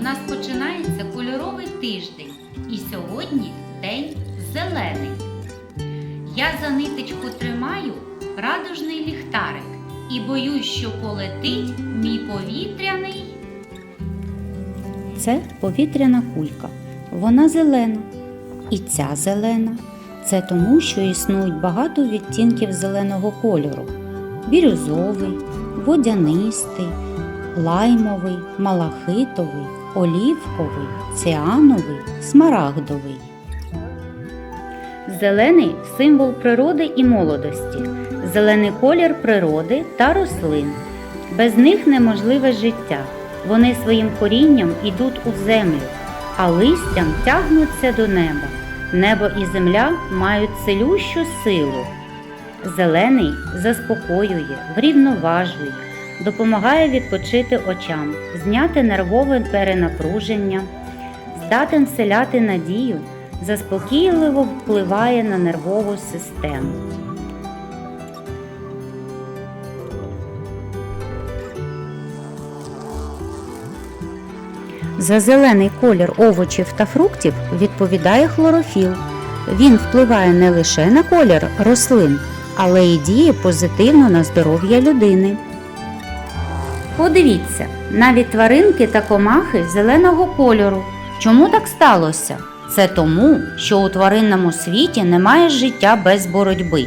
В нас починається кольоровий тиждень, і сьогодні день зелений. Я за ниточку тримаю радужний ліхтарик і боюсь, що полетить мій повітряний. Це повітряна кулька. Вона зелена. І ця зелена. Це тому, що існують багато відтінків зеленого кольору: бірюзовий, водянистий, лаймовий, малахитовий, олівковий, ціановий, смарагдовий. Зелений символ природи і молодості, зелений колір природи та рослин. Без них неможливе життя. Вони своїм корінням ідуть у землю, а листям тягнуться до неба. Небо і земля мають цілющу силу. Зелений заспокоює, врівноважує, допомагає відпочити очам, зняти нервове перенапруження, здатен вселяти надію, заспокійливо впливає на нервову систему. За зелений колір овочів та фруктів відповідає хлорофіл. Він впливає не лише на колір рослин, але й діє позитивно на здоров'я людини. Подивіться, навіть тваринки та комахи зеленого кольору. Чому так сталося? Це тому, що у тваринному світі немає життя без боротьби.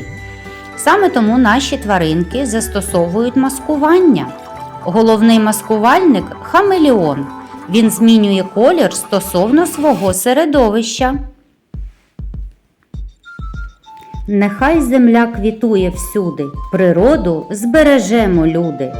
Саме тому наші тваринки застосовують маскування. Головний маскувальник хамелеон. Він змінює колір стосовно свого середовища. Нехай земля квітує всюди, природу збережемо, люди.